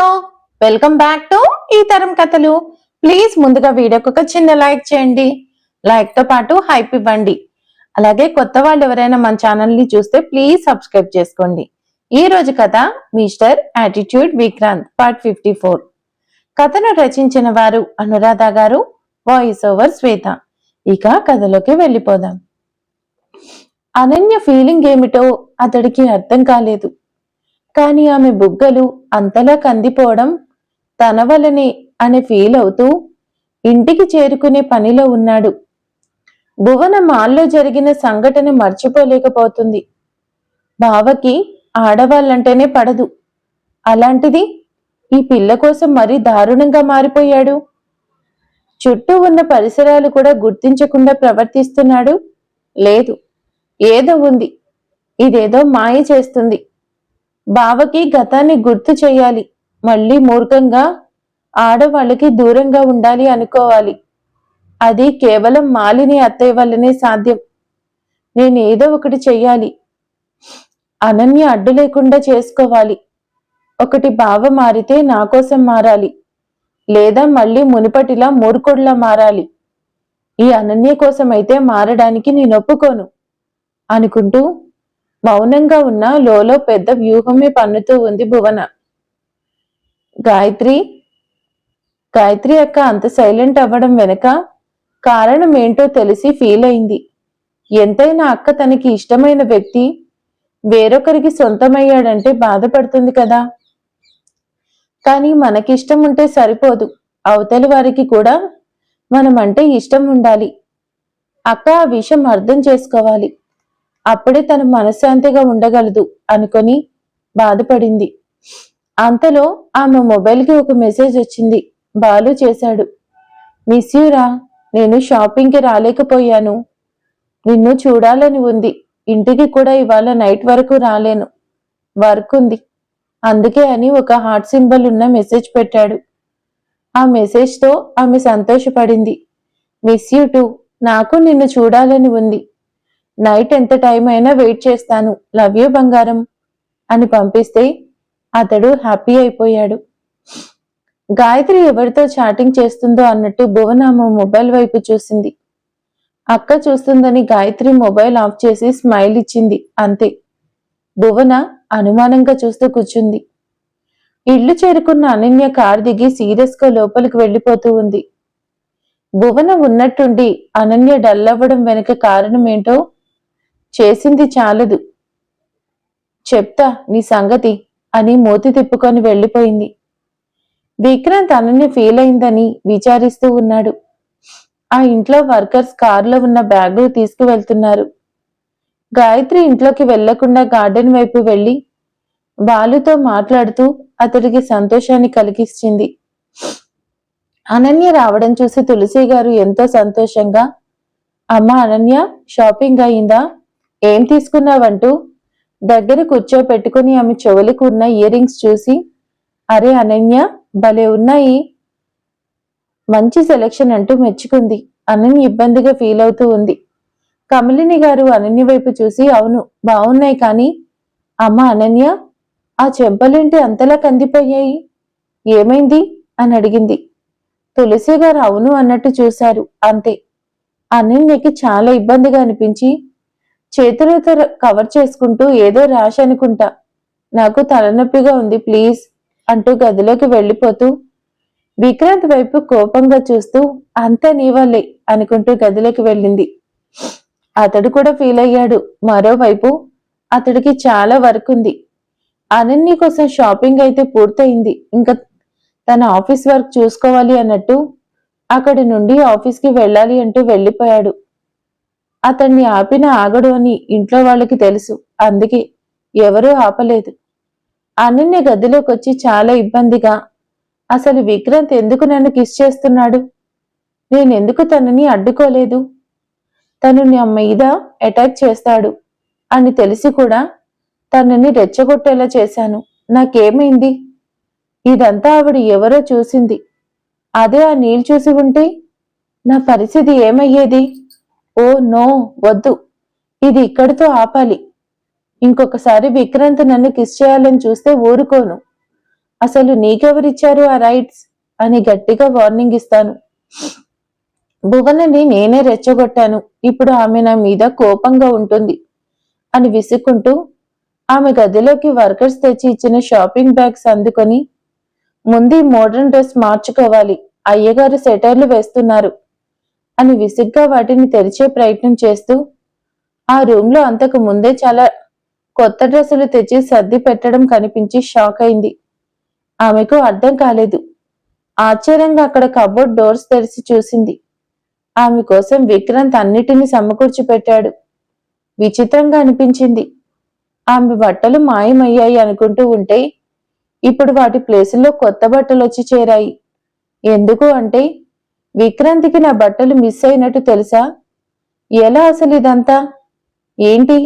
Hello welcome back to ఈ తరం కథలు. ప్లీజ్ ముందుగా వీడియోకి ఒక చిన్న లైక్ చేయండి. లైక్తో పాటు హైప్ ఇవ్వండి. అలాగే కొత్త వాళ్ళు ఎవరైనా మన ఛానల్ని చూస్తే ప్లీజ్ సబ్స్క్రైబ్ చేసుకోండి. ఈ రోజు కథ mister attitude Vikrant part fifty four. కథను రచించిన వారు అనురాధ గారు వాయిస్ ఓవర్ శ్వేత. ఇక కథలోకి వెళ్ళిపోదాం. అనన్య ఫీలింగ్ ఏమిటో అతడికి అర్థం కాలేదు. కానీ ఆమె బుగ్గలు అంతలా కందిపోవడం తన వలనే అని ఫీల్ అవుతూ ఇంటికి చేరుకునే పనిలో ఉన్నాడు. భువన మాల్లో జరిగిన సంఘటన మర్చిపోలేకపోతుంది. బావకి ఆడవాళ్ళంటేనే పడదు. అలాంటిది ఈ పిల్ల కోసం మరీ దారుణంగా మారిపోయాడు. చుట్టూ ఉన్న పరిసరాలు కూడా గుర్తించకుండా ప్రవర్తిస్తున్నాడు. లేదు ఏదో ఉంది. ఇదేదో మాయ చేస్తుంది. బావకి గతాన్ని గుర్తు చేయాలి. మళ్ళీ మూర్ఖంగా ఆడవాళ్ళకి దూరంగా ఉండాలి అనుకోవాలి. అది కేవలం మాలిని అత్తయ్య వల్లనే సాధ్యం. నేను ఏదో ఒకటి చెయ్యాలి. అనన్య అడ్డు లేకుండా చేసుకోవాలి. ఒకటి బావ మారితే నా కోసం మారాలి. లేదా మళ్ళీ మునుపటిలా మూర్ఖుడిలా మారాలి. ఈ అనన్య కోసం అయితే మారడానికి నేను ఒప్పుకోను అనుకుంటూ మౌనంగా ఉన్న లోలో పెద్ద వ్యూహమే పన్నుతూ ఉంది భువన. గాయత్రి గాయత్రి అక్క అంత సైలెంట్ అవ్వడం వెనక కారణం ఏంటో తెలిసి ఫీల్ అయింది. ఎంతైనా అక్క తనకి ఇష్టమైన వ్యక్తి వేరొకరికి సొంతమయ్యాడంటే బాధపడుతుంది కదా. కానీ మనకిష్టం ఉంటే సరిపోదు. అవతలి వారికి కూడా మనమంటే ఇష్టం ఉండాలి. అక్క ఆ విషయం అర్థం చేసుకోవాలి. అప్పుడే తను మనశ్శాంతిగా ఉండగలదు అనుకొని బాధపడింది. అంతలో ఆమె మొబైల్కి ఒక మెసేజ్ వచ్చింది. బాలు చేశాడు. మిస్ యూరా నేను షాపింగ్కి రాలేకపోయాను. నిన్ను చూడాలని ఉంది. ఇంటికి కూడా ఇవాళ నైట్ వరకు రాలేను. వర్క్ ఉంది. అందుకే అని ఒక హార్ట్ సింబల్ ఉన్న మెసేజ్ పెట్టాడు. ఆ మెసేజ్తో ఆమె సంతోషపడింది. మిస్ యూ టూ నాకు నిన్ను చూడాలని ఉంది. నైట్ ఎంత టైం అయినా వెయిట్ చేస్తాను. లవ్ యూ బంగారం అని పంపిస్తే అతడు హ్యాపీ అయిపోయాడు. గాయత్రి ఎవరితో చాటింగ్ చేస్తుందో అన్నట్టు భువన ఆమె మొబైల్ వైపు చూసింది. అక్క చూస్తుందని గాయత్రి మొబైల్ ఆఫ్ చేసి స్మైల్ ఇచ్చింది. అంతే. భువన అనుమానంగా చూస్తూ కూర్చుంది. ఇల్లు చేరుకున్న అనన్య కార్ దిగి సీరియస్గా లోపలికి వెళ్ళిపోతూ ఉంది. భువన ఉన్నట్టుండి అనన్య డల్ అవ్వడం వెనుక కారణం ఏంటో చేసింది చాలదు. చెప్తా నీ సంగతి అని మూతి తిప్పుకొని వెళ్ళిపోయింది. విక్రాంత్ అనన్య ఫీల్ అయిందని విచారిస్తూ ఉన్నాడు. ఆ ఇంట్లో వర్కర్స్ కారులో ఉన్న బ్యాగులు తీసుకువెళ్తున్నారు. గాయత్రి ఇంట్లోకి వెళ్ళకుండా గార్డెన్ వైపు వెళ్ళి బాలుతో మాట్లాడుతూ అతడికి సంతోషాన్ని కలిగిస్తుంది. అనన్య రావడం చూసి తులసి గారు ఎంతో సంతోషంగా అమ్మ అనన్య షాపింగ్ అయిందా? ఏం తీసుకున్నావంటూ? దగ్గర కూర్చోపెట్టుకుని ఆమె చెవులకు ఉన్న ఇయర్ రింగ్స్ చూసి అరే అనన్య భలే ఉన్నాయి. మంచి సెలెక్షన్ అంటూ మెచ్చుకుంది. అనన్య ఇబ్బందిగా ఫీల్ అవుతూ ఉంది. కమలిని గారు అనన్య వైపు చూసి అవును బాగున్నాయి కానీ అమ్మ అనన్య ఆ చెంపలేంటి అంతలా కందిపోయాయి? ఏమైంది? అని అడిగింది. తులసి గారు అవును అన్నట్టు చూశారు. అంతే. అనన్యకి చాలా ఇబ్బందిగా అనిపించి చేతులతో కవర్ చేసుకుంటూ ఏదో రాశనుకుంటా నాకు తలనొప్పిగా ఉంది ప్లీజ్ అంటూ గదిలోకి వెళ్ళిపోతూ విక్రాంత్ వైపు కోపంగా చూస్తూ అంతా నీవాలే అనుకుంటూ గదిలోకి వెళ్ళింది. అతడు కూడా ఫీల్ అయ్యాడు. మరోవైపు అతడికి చాలా వర్క్ ఉంది. అనన్య కోసం షాపింగ్ అయితే పూర్తయింది. ఇంకా తన ఆఫీస్ వర్క్ చూసుకోవాలి అన్నట్టు అక్కడి నుండి ఆఫీస్కి వెళ్ళాలి అంటూ వెళ్ళిపోయాడు. అతన్ని ఆపిన ఆగడు అని ఇంట్లో వాళ్ళకి తెలుసు. అందుకే ఎవరూ ఆపలేదు. అనన్య గదిలోకి వచ్చి చాలా ఇబ్బందిగా అసలు విక్రాంత్ ఎందుకు నన్ను కిస్ చేస్తున్నాడు? నేనెందుకు తనని అడ్డుకోలేదు? తను నా మీద అటాక్ చేస్తాడు అని తెలిసి కూడా తనని రెచ్చగొట్టేలా చేశాను. నాకేమైంది? ఇదంతా ఆవిడ ఎవరో చూసింది. అదే ఆ నీళ్ళు చూసి ఉంటే నా పరిస్థితి ఏమయ్యేది? ఓ నో వద్దు. ఇది ఇక్కడితో ఆపాలి. ఇంకొకసారి విక్రాంత్ నన్ను కిస్ చేయాలని చూస్తే ఊరుకోను. అసలు నీకెవరిచ్చారు ఆ రైట్స్? అని గట్టిగా వార్నింగ్ ఇస్తాను. భువనని నేనే రెచ్చగొట్టాను. ఇప్పుడు ఆమె నా మీద కోపంగా ఉంటుంది. అని విసుక్కుంటూ ఆమె గదిలోకి వర్కర్స్ తెచ్చి ఇచ్చిన షాపింగ్ బ్యాగ్స్ అందుకొని ముందు మోడర్న్ డ్రెస్ మార్చుకోవాలి. అయ్యగారు సెటర్లు వేస్తున్నారు. అని విసుగ్గా వాటిని తెరిచే ప్రయత్నం చేస్తూ ఆ రూమ్లో అంతకు ముందే చాలా కొత్త డ్రెస్సులు తెచ్చి సర్ది పెట్టడం కనిపించి షాక్ అయింది. ఆమెకు అర్థం కాలేదు. ఆశ్చర్యంగా అక్కడ కబోర్డ్ డోర్స్ తెరిచి చూసింది. ఆమె కోసం విక్రాంత్ అన్నిటినీ సమకూర్చి పెట్టాడు విచిత్రంగా అనిపించింది. ఆమె బట్టలు మాయమయ్యాయి అనుకుంటూ ఉంటే ఇప్పుడు వాటి ప్లేసుల్లో కొత్త బట్టలు వచ్చి చేరాయి. ఎందుకు అంటే విక్రాంతికి నా బట్టలు మిస్ అయినట్టు తెలుసా? ఎలా అసలు ఇదంతా? ఏంటి?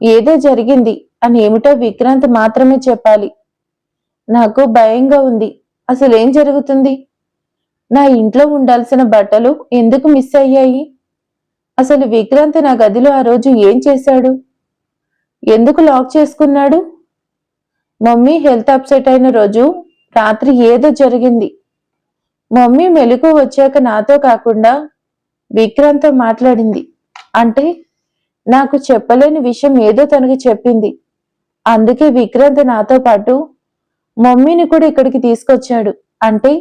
ఏదో జరిగింది అని ఏమిటో విక్రాంత్ మాత్రమే చెప్పాలి. నాకు భయంగా ఉంది. అసలు ఏం జరుగుతుంది? నా ఇంట్లో ఉండాల్సిన బట్టలు ఎందుకు మిస్ అయ్యాయి? అసలు విక్రాంత్ నా గదిలో ఆ రోజు ఏం చేశాడు? ఎందుకు లాక్ చేసుకున్నాడు? మమ్మీ హెల్త్ అప్సెట్ అయిన రోజు రాత్రి ఏదో జరిగింది. మమ్మీ మెలకు వచ్చాక నాతో కాకుండా విక్రాంత్తో మాట్లాడింది. అంటే నాకు చెప్పలేని విషయం ఏదో తనకి చెప్పింది. అందుకే విక్రాంత్ నాతో పాటు మమ్మీని కూడా ఇక్కడికి తీసుకొచ్చాడు. అంటే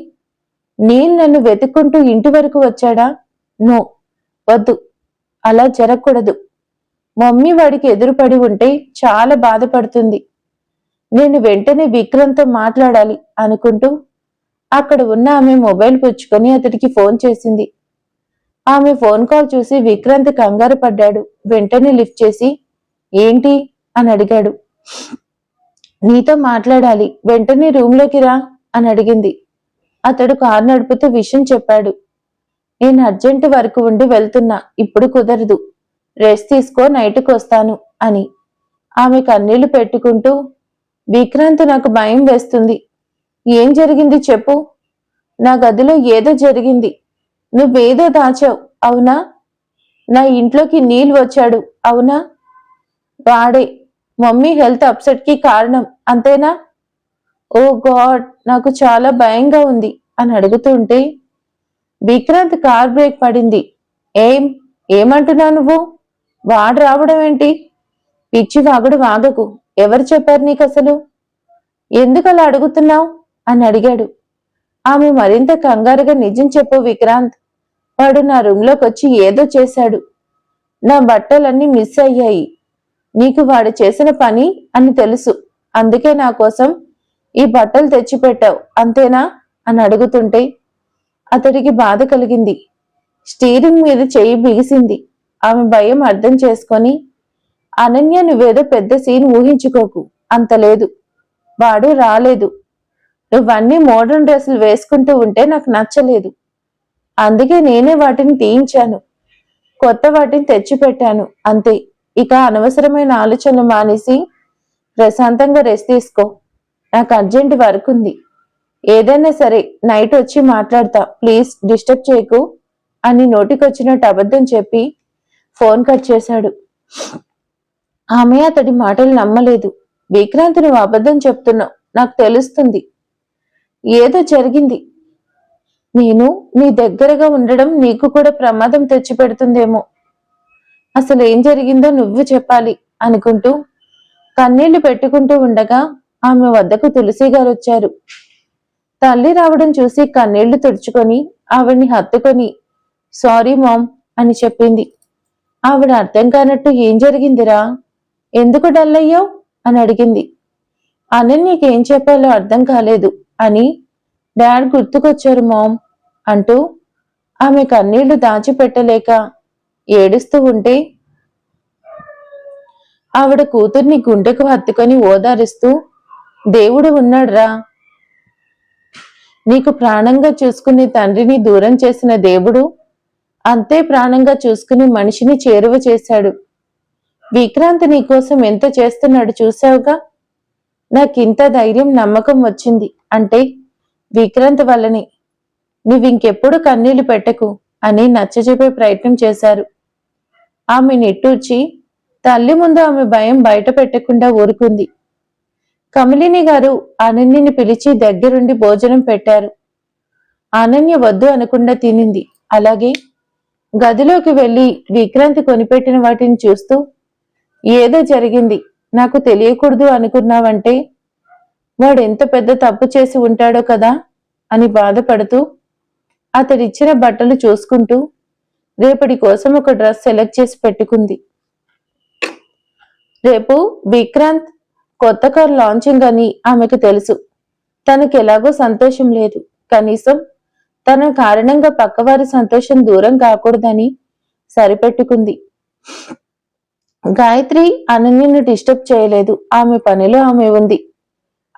నేను నన్ను వెతుక్కుంటూ ఇంటి వరకు వచ్చాడా? నో వద్దు. అలా జరగకూడదు. మమ్మీ వాడికి ఎదురుపడి ఉంటే చాలా బాధపడుతుంది. నేను వెంటనే విక్రమ్తో మాట్లాడాలి అనుకుంటూ అక్కడ ఉన్న ఆమె మొబైల్ పుచ్చుకొని అతడికి ఫోన్ చేసింది. ఆమె ఫోన్ కాల్ చూసి విక్రాంత్ కంగారు పడ్డాడు. వెంటనే లిఫ్ట్ చేసి ఏంటి? అని అడిగాడు. నీతో మాట్లాడాలి. వెంటనే రూమ్లోకి రా అని అడిగింది. అతడు కారు నడుపుతూ విషయం చెప్పాడు. నేను అర్జెంటు వరకు ఉండి వెళ్తున్నా. ఇప్పుడు కుదరదు. రెస్ట్ తీసుకో నైట్కి వస్తాను అని. ఆమె కన్నీళ్ళు పెట్టుకుంటూ విక్రాంత్ నాకు భయం వేస్తుంది. ఏం జరిగింది చెప్పు. నా గదిలో ఏదో జరిగింది. నువ్వేదో దాచావు అవునా? నా ఇంట్లోకి నీళ్ళు వచ్చాడు అవునా? వాడే మమ్మీ హెల్త్ అప్సెట్కి కారణం అంతేనా? ఓ గాడ్ నాకు చాలా భయంగా ఉంది అని అడుగుతుంటే విక్రాంత్ కార్ బ్రేక్ పడింది. ఏం ఏమంటున్నావు నువ్వు? వాడు రావడం ఏంటి? పిచ్చి వాగుడు వాగకు ఎవరు చెప్పారు నీకు అసలు ఎందుకు అలా అడుగుతున్నావు? అని అడిగాడు. ఆమె మరింత కంగారుగా నిజం చెప్పు విక్రాంత్. వాడు నా రూమ్లోకి వచ్చి ఏదో చేశాడు. నా బట్టలన్నీ మిస్ అయ్యాయి. నీకు వాడు చేసిన పని అని తెలుసు. అందుకే నా కోసం ఈ బట్టలు తెచ్చిపెట్టావు అంతేనా? అని అడుగుతుంటే అతడికి బాధ కలిగింది. స్టీరింగ్ మీద చెయ్యి బిగిసింది. ఆమె భయం అర్థం చేసుకొని అనన్య నువ్వేదో పెద్ద సీన్ ఊహించుకోకు అంత లేదు. వాడు రాలేదు. నువ్వన్నీ మోడర్న్ డ్రెస్సులు వేసుకుంటూ ఉంటే నాకు నచ్చలేదు. అందుకే నేనే వాటిని తీయించాను. కొత్త వాటిని తెచ్చిపెట్టాను. అంతే. ఇక అనవసరమైన ఆలోచనలు మానేసి ప్రశాంతంగా రెస్ట్ తీసుకో. నాకు అర్జెంట్ వర్క్ ఉంది. ఏదైనా సరే నైట్ వచ్చి మాట్లాడతా. ప్లీజ్ డిస్టర్బ్ చేయకు అని నోటికొచ్చినట్టు అబద్ధం చెప్పి ఫోన్ కట్ చేశాడు. ఆమె అతడి మాటలు నమ్మలేదు. విక్రాంత్ నువ్వు అబద్ధం చెప్తున్నావు. నాకు తెలుస్తుంది. ఏదో జరిగింది. నేను నీ దగ్గరగా ఉండడం నీకు కూడా ప్రమాదం తెచ్చిపెడుతుందేమో. అసలు ఏం జరిగిందో నువ్వు చెప్పాలి అనుకుంటూ కన్నీళ్ళు పెట్టుకుంటూ ఉండగా ఆమె వద్దకు తులసి గారు వచ్చారు. తల్లి రావడం చూసి కన్నీళ్ళు తుడుచుకొని ఆవిడ్ని హత్తుకొని సారీ మామ్ అని చెప్పింది. ఆవిడ అర్థం కానట్టు ఏం జరిగిందిరా? ఎందుకు డల్ అయ్యావు? అని అడిగింది. అనన్యకేం చెప్పాలో అర్థం కాలేదు. అని డాడ్ గుర్తుకొచ్చారు మామ్ అంటూ ఆమె కన్నీళ్ళు దాచిపెట్టలేక ఏడుస్తూ ఉంటే ఆవిడ కూతుర్ని గుండెకు హత్తుకొని ఓదారుస్తూ దేవుడు ఉన్నాడ్రా. నీకు ప్రాణంగా చూసుకునే తండ్రిని దూరం చేసిన దేవుడు అంతే ప్రాణంగా చూసుకుని మనిషిని చేరువ చేశాడు. విక్రాంత్ నీకోసం ఎంత చేస్తున్నాడు చూసావుగా నాకింత ధైర్యం నమ్మకం వచ్చింది. అంటే విక్రాంత్ వల్లనే. నువ్వింకెప్పుడు కన్నీళ్ళు పెట్టకు అని నచ్చజెప్పే ప్రయత్నం చేశారు. ఆమె నిట్టూర్చి తల్లి ముందు ఆమె భయం బయట పెట్టకుండా ఊరుకుంది. కమలిని గారు అనన్యని పిలిచి దగ్గరుండి భోజనం పెట్టారు. అనన్య వద్దు అనకుండా తినింది. అలాగే గదిలోకి వెళ్ళి విక్రాంతి కొనిపెట్టిన వాటిని చూస్తూ ఏదో జరిగింది. నాకు తెలియకూడదు అనుకున్నావంటే వాడు ఎంత పెద్ద తప్పు చేసి ఉంటాడో కదా అని బాధపడుతూ అతడిచ్చిన బట్టలు చూసుకుంటూ రేపటి కోసం ఒక డ్రెస్ సెలెక్ట్ చేసి పెట్టుకుంది. రేపు విక్రాంత్ కొత్త కార్ లాంచింగ్ అని ఆమెకు తెలుసు. తనకి ఎలాగో సంతోషం లేదు. కనీసం తన కారణంగా పక్కవారి సంతోషం దూరం కాకూడదని సరిపెట్టుకుంది. గాయత్రి అనన్యను డిస్టర్బ్ చేయలేదు. ఆమె పనిలో ఆమె ఉంది.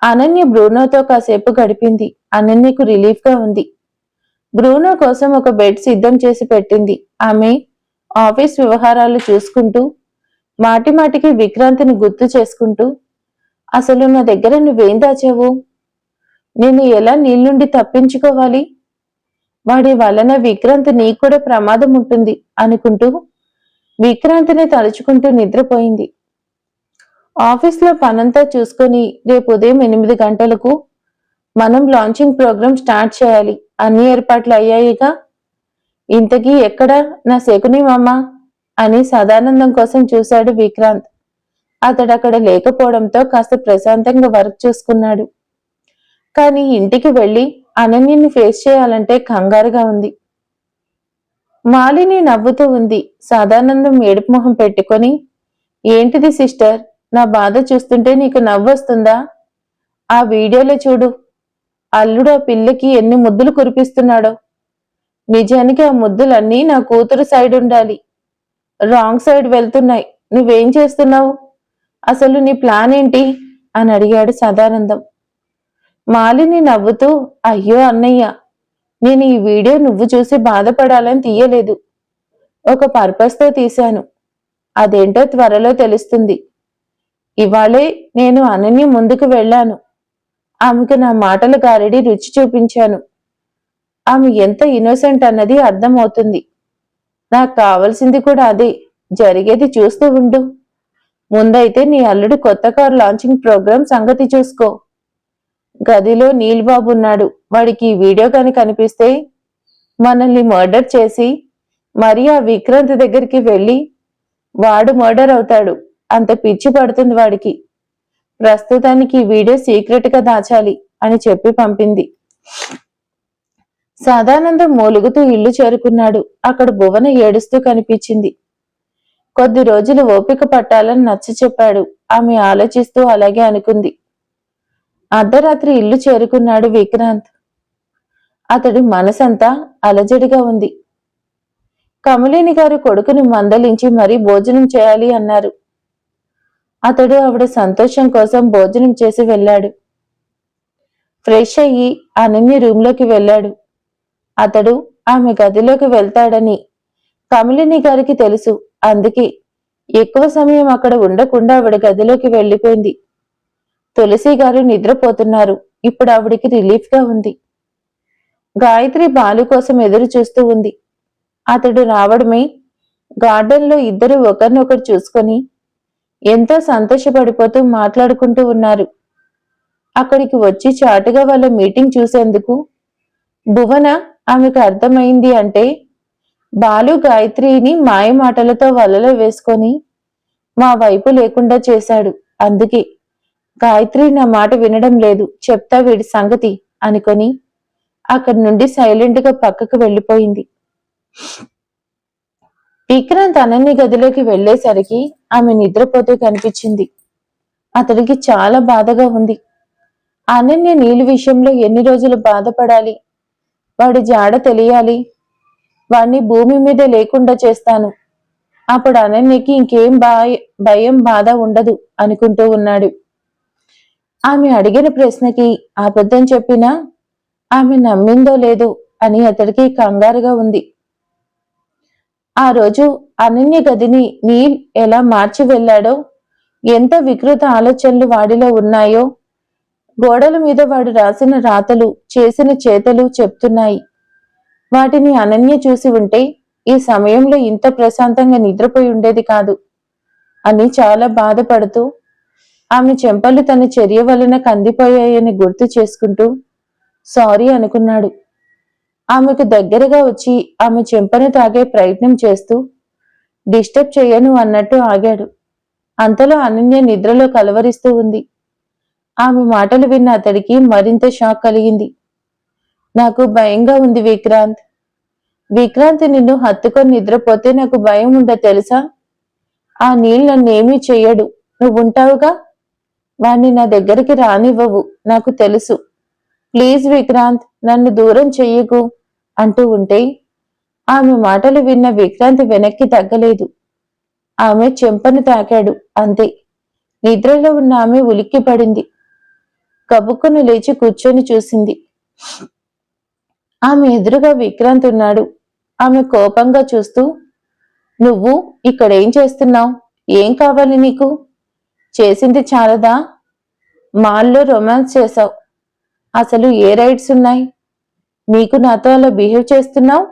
అనన్య బ్రూనోతో కాసేపు గడిపింది. అనన్యకు రిలీఫ్గా ఉంది. బ్రూనో కోసం ఒక బెడ్ సిద్ధం చేసి పెట్టింది. ఆమె ఆఫీస్ వ్యవహారాలు చూసుకుంటూ మాటి మాటికి విక్రాంతిని గుర్తు చేసుకుంటూ అసలు నా దగ్గర నువ్వేం దాచావు? నేను ఎలా నీళ్ళుండి తప్పించుకోవాలి? వాడి వలన విక్రాంతి నీకు కూడా ప్రమాదం ఉంటుంది అనుకుంటూ విక్రాంతిని తలుచుకుంటూ నిద్రపోయింది. ఆఫీస్లో పనంతా చూసుకొని రేపు ఉదయం ఎనిమిది గంటలకు మనం లాంచింగ్ ప్రోగ్రామ్ స్టార్ట్ చేయాలి. అన్ని ఏర్పాట్లు అయ్యాయిగా. ఇంతకీ ఎక్కడ నా శకుని మామ అని సదానందం కోసం చూశాడు విక్రాంత్. అతడు అక్కడ లేకపోవడంతో కాస్త ప్రశాంతంగా వర్క్ చూసుకున్నాడు. కానీ ఇంటికి వెళ్ళి అనన్యని ఫేస్ చేయాలంటే కంగారుగా ఉంది. మాలిని నవ్వుతూ ఉంది. సాదానందం ఏడుపు మొహం పెట్టుకొని ఏంటిది సిస్టర్? నా బాధ చూస్తుంటే నీకు నవ్వొస్తుందా ఆ వీడియోలో చూడు. అల్లుడు ఆ పిల్లకి ఎన్ని ముద్దులు కురిపిస్తున్నాడో. నిజానికి ఆ ముద్దులన్నీ నా కూతురు సైడ్ ఉండాలి. రాంగ్ సైడ్ వెళ్తున్నాయి. నువ్వేం చేస్తున్నావు? అసలు నీ ప్లాన్ ఏంటి? అని అడిగాడు సదానందం. మాలిని నవ్వుతూ అయ్యో అన్నయ్య నేను ఈ వీడియో నువ్వు చూసి బాధపడాలని తీయలేదు. ఒక పర్పస్తో తీశాను. అదేంటో త్వరలో తెలుస్తుంది. ఇవాళే నేను అనన్య ముందుకు వెళ్ళాను. ఆమెకు నా మాటలు గారడి రుచి చూపించాను. ఆమె ఎంత ఇన్నోసెంట్ అన్నది అర్థమవుతుంది. నాకు కావలసింది కూడా అదే. జరిగేది చూస్తూ ఉండు. ముందైతే నీ అల్లుడు కొత్త కార్ లాంచింగ్ ప్రోగ్రామ్ సంగతి చూసుకో. గదిలో నీల్బాబు ఉన్నాడు. వాడికి వీడియో కాని కనిపిస్తే మనల్ని మర్డర్ చేసి మరి ఆ విక్రాంత్ దగ్గరికి వెళ్ళి వాడు మర్డర్ అవుతాడు. అంత పిచ్చి పడుతుంది వాడికి. ప్రస్తుతానికి ఈ వీడియో సీక్రెట్గా దాచాలి అని చెప్పి పంపింది. సదానందం మూలుగుతూ ఇల్లు చేరుకున్నాడు. అక్కడ భువన ఏడుస్తూ కనిపించింది. కొద్ది రోజులు ఓపిక పట్టాలని నచ్చ చెప్పాడు ఆమె ఆలోచిస్తూ అలాగే అనుకుంది. అర్ధరాత్రి ఇల్లు చేరుకున్నాడు విక్రాంత్. అతడి మనసంతా అలజడిగా ఉంది. కమలిని గారు కొడుకుని మందలించి మరీ భోజనం చేయాలి అన్నారు. అతడు ఆవిడ సంతోషం కోసం భోజనం చేసి వెళ్ళాడు. ఫ్రెష్ అయ్యి అనన్య రూమ్లోకి వెళ్ళాడు. అతడు ఆమె గదిలోకి వెళ్తాడని కమలిని గారికి తెలుసు. అందుకే ఎక్కువ సమయం అక్కడ ఉండకుండా ఆవిడ గదిలోకి వెళ్ళిపోయింది. తులసి గారు నిద్రపోతున్నారు. ఇప్పుడు ఆవిడికి రిలీఫ్గా ఉంది. గాయత్రి బాలు కోసం ఎదురు చూస్తూ ఉంది. అతడు రావడమే గార్డెన్లో ఇద్దరు ఒకరినొకరు చూసుకొని ఎంతో సంతోషపడిపోతూ మాట్లాడుకుంటూ ఉన్నారు. అక్కడికి వచ్చి చాటుగా వాళ్ళ మీటింగ్ చూసేందుకు భువన ఆమెకు అర్థమైంది అంటే బాలు గాయత్రిని మాయ మాటలతో వలలో వేసుకొని మా వైపు లేకుండా చేశాడు. అందుకే గాయత్రి నా మాట వినడం లేదు. చెప్తా వీడి సంగతి అనుకొని అక్కడి నుండి సైలెంట్గా పక్కకు వెళ్ళిపోయింది. విక్రాంత్ అనన్య గదిలోకి వెళ్ళేసరికి ఆమె నిద్రపోతూ కనిపించింది. అతడికి చాలా బాధగా ఉంది. అనన్య నీళ్ళు విషయంలో ఎన్ని రోజులు బాధపడాలి? వాడి జాడ తెలియాలి. వాణ్ణి భూమి మీద లేకుండా చేస్తాను. అప్పుడు అనన్యకి ఇంకేం భయం బాధ ఉండదు అనుకుంటూ ఉన్నాడు. ఆమె అడిగిన ప్రశ్నకి అబద్ధం చెప్పినా ఆమె నమ్మిందో లేదో అని అతడికి కంగారుగా ఉంది. ఆ రోజు అనన్య గదిని నీల్ ఎలా మార్చి వెళ్ళాడో ఎంత వికృత ఆలోచనలు వాడిలో ఉన్నాయో గోడల మీద వాడు రాసిన రాతలు చేసిన చేతలు చెప్తున్నాయి. వాటిని అనన్య చూసి ఉంటే ఈ సమయంలో ఇంత ప్రశాంతంగా నిద్రపోయి ఉండేది కాదు అని చాలా బాధపడుతూ ఆమె చెంపలు తన చర్య వలన కందిపోయాయని గుర్తు చేసుకుంటూ సారీ అనుకున్నాడు. ఆమెకు దగ్గరగా వచ్చి ఆమె చెంపను తాగే ప్రయత్నం చేస్తూ డిస్టర్బ్ చేయను అన్నట్టు ఆగాడు. అంతలో అనన్య నిద్రలో కలవరిస్తూ ఉంది. ఆమె మాటలు విన్న అతడికి మరింత షాక్ కలిగింది. నాకు భయంగా ఉంది విక్రాంత్. విక్రాంత్ నిన్ను హత్తుకొని నిద్రపోతే నాకు భయం ఉండ తెలుసా? ఆ నీళ్ళు నన్నేమీ చెయ్యడు. నువ్వు ఉంటావుగా వాణ్ణి నా దగ్గరికి రానివ్వవు నాకు తెలుసు. ప్లీజ్ విక్రాంత్ నన్ను దూరం చెయ్యకు అంటూ ఉంటే ఆమె మాటలు విన్న విక్రాంత్ వెనక్కి తగ్గలేదు. ఆమె చెంపను తాకాడు అంతే. నిద్రలో ఉన్న ఆమె ఉలిక్కి పడింది. కబుక్కును లేచి కూర్చొని చూసింది. ఆమె ఎదురుగా విక్రాంత్ ఉన్నాడు. ఆమె కోపంగా చూస్తూ నువ్వు ఇక్కడేం చేస్తున్నావు? ఏం కావాలి నీకు? చేసింది చాలదా? మాల్లో రొమాన్స్ చేశావు. అసలు ఏ రైట్స్ ఉన్నాయి? నీకు నాతో అలా బిహేవ్ చేస్తున్నావు?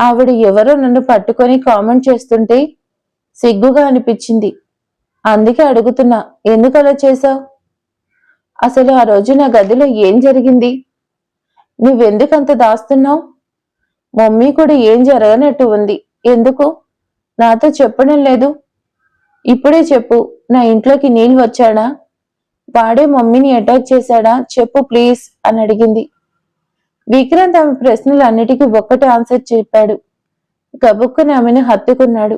ఆవిడ ఎవరో నన్ను పట్టుకొని కామెంట్ చేస్తుంటే సిగ్గుగా అనిపించింది. అందుకే అడుగుతున్నా ఎందుకు అలా చేశావు? అసలు ఆ రోజు నా గదిలో ఏం జరిగింది? నువ్వెందుకంత దాస్తున్నావు? మమ్మీ కూడా ఏం జరగనట్టు ఉంది. ఎందుకు? నాతో చెప్పడం లేదు. ఇప్పుడే చెప్పు. నా ఇంట్లోకి నీల్ వచ్చాడా? వాడే మమ్మీని అటాక్ చేశాడా? చెప్పు ప్లీజ్ అని అడిగింది. విక్రాంత్ ఆమె ప్రశ్నలు అన్నిటికీ ఒక్కటే ఆన్సర్ చెప్పాడు. గబుక్కుని ఆమెను హత్తుకున్నాడు.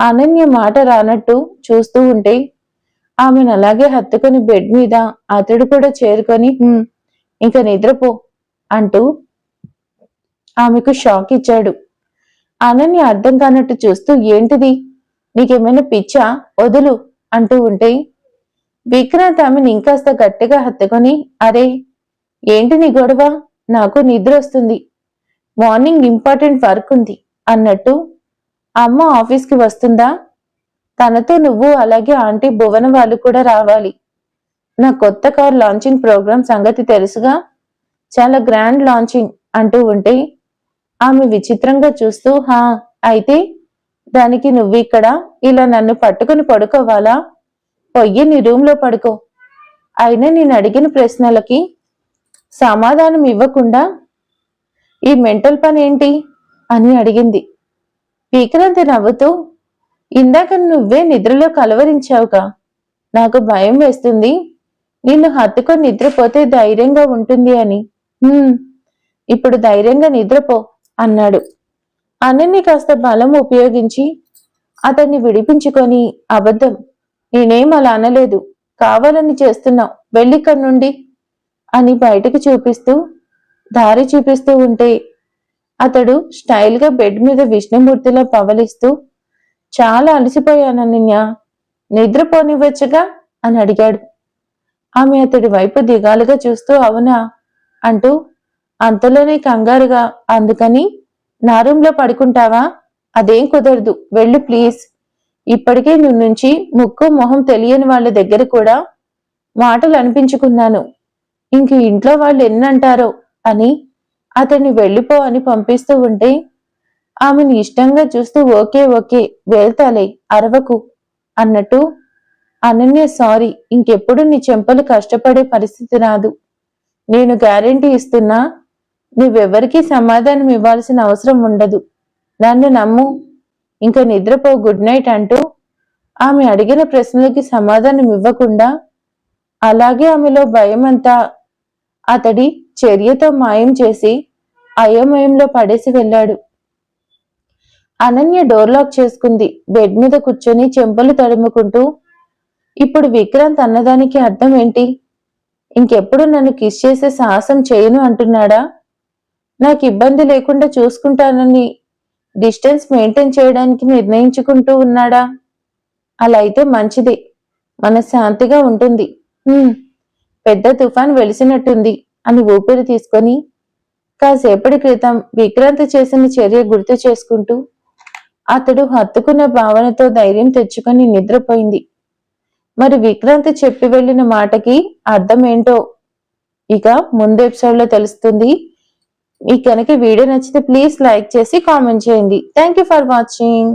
అనన్య మాట రానట్టు చూస్తూ ఉంటే ఆమెను అలాగే హత్తుకుని బెడ్ మీద అతడు కూడా చేరుకొని ఇంకా నిద్రపో అంటూ ఆమెకు షాక్ ఇచ్చాడు. అనన్య అర్థం కానట్టు చూస్తూ ఏంటిది? నీకేమైనా పిచ్చా? వదులు అంటూ ఉంటే విక్రాంత్ ఆమెను ఇంకాస్త గట్టిగా హత్తుకొని అరే ఏంటి నీ గొడవ? నాకు నిద్ర వస్తుంది మార్నింగ్ ఇంపార్టెంట్ వర్క్ ఉంది అన్నట్టు అమ్మ ఆఫీస్కి వస్తుందా? తనతో నువ్వు అలాగే ఆంటీ భువన వాళ్ళు కూడా రావాలి. నా కొత్త కార్ లాంచింగ్ ప్రోగ్రామ్ సంగతి తెలుసుగా? చాలా గ్రాండ్ లాంచింగ్ అంటూ ఉంటే ఆమె విచిత్రంగా చూస్తూ హా అయితే దానికి నువ్వు ఇక్కడ ఇలా నన్ను పట్టుకుని పడుకోవాలా? పొయ్యి నీ రూమ్లో పడుకో. అయినా నేను అడిగిన ప్రశ్నలకి సమాధానం ఇవ్వకుండా ఈ మెంటల్ పని ఏంటి? అని అడిగింది. విక్రాంతి నవ్వుతూ ఇందాక నువ్వే నిద్రలో కలవరించావుగా. నాకు భయం వేస్తుంది. నిన్ను హత్తుకొని నిద్రపోతే ధైర్యంగా ఉంటుంది అని. ఇప్పుడు ధైర్యంగా నిద్రపో అన్నాడు. అనన్ని కాస్త బలం ఉపయోగించి అతన్ని విడిపించుకొని అబద్ధం. నేనేం అలా అనలేదు. కావాలని చేస్తున్నావు. వెళ్ళిక్కడి నుండి అని బయటికి చూపిస్తూ దారి చూపిస్తూ ఉంటే అతడు స్టైల్గా బెడ్ మీద విష్ణుమూర్తిలో పవలిస్తూ చాలా అలసిపోయానన్నయ్య. నిద్రపోనివ్వచ్చుగా? అని అడిగాడు. ఆమె అతడి వైపు దిగాలుగా చూస్తూ అవునా? అంటూ అంతలోనే కంగారుగా అందుకని నా రూమ్లో పడుకుంటావా? అదేం కుదరదు. వెళ్ళు ప్లీజ్. ఇప్పటికే నువ్వు నుంచి ముక్కు మొహం తెలియని వాళ్ళ దగ్గర కూడా మాటలు అనిపించుకున్నాను. ఇంక ఇంట్లో వాళ్ళు ఎన్నంటారో అని అతన్ని వెళ్ళిపో అని పంపిస్తూ ఉంటే ఆమెను ఇష్టంగా చూస్తూ ఓకే ఓకే వెళ్తాలే అరవకు అన్నట్టు అనన్య సారీ ఇంకెప్పుడు నీ చెంపలు కష్టపడే పరిస్థితి రాదు. నేను గ్యారెంటీ ఇస్తున్నా నువ్వెవరికీ సమాధానం ఇవ్వాల్సిన అవసరం ఉండదు. నన్ను నమ్ము. ఇంకా నిద్రపో గుడ్ నైట్ అంటూ ఆమె అడిగిన ప్రశ్నలకి సమాధానం ఇవ్వకుండా అలాగే ఆమెలో భయమంతా అతడి చర్యతో మాయం చేసి అయోమయంలో పడేసి వెళ్ళాడు. అనన్య డోర్ లాక్ చేసుకుంది. బెడ్ మీద కూర్చొని చెంపలు తడుముకుంటూ ఇప్పుడు విక్రాంత్ అన్నదానికి అర్థం ఏంటి? ఇంకెప్పుడు నన్ను కిస్ చేసే సాహసం చేయను అంటున్నాడా? నాకు ఇబ్బంది లేకుండా చూసుకుంటానని డిస్టెన్స్ మెయింటైన్ చేయడానికి నిర్ణయించుకుంటూ ఉన్నాడా? అలా అయితే మంచిదే. మనశ్శాంతిగా ఉంటుంది. పెద్ద తుఫాన్ వెలిసినట్టుంది అని ఊపిరి తీసుకొని కాసేపటి క్రితం విక్రాంత్ చేసిన చర్య గుర్తు చేసుకుంటూ అతడు హత్తుకున్న భావనతో ధైర్యం తెచ్చుకొని నిద్రపోయింది. మరి విక్రాంత్ చెప్పి వెళ్ళిన మాటకి అర్థం ఏంటో ఇక ముందు ఎపిసోడ్లో తెలుస్తుంది. మీకు కనుక వీడియో నచ్చితే ప్లీజ్ లైక్ చేసి కామెంట్ చేయండి. Thank you for watching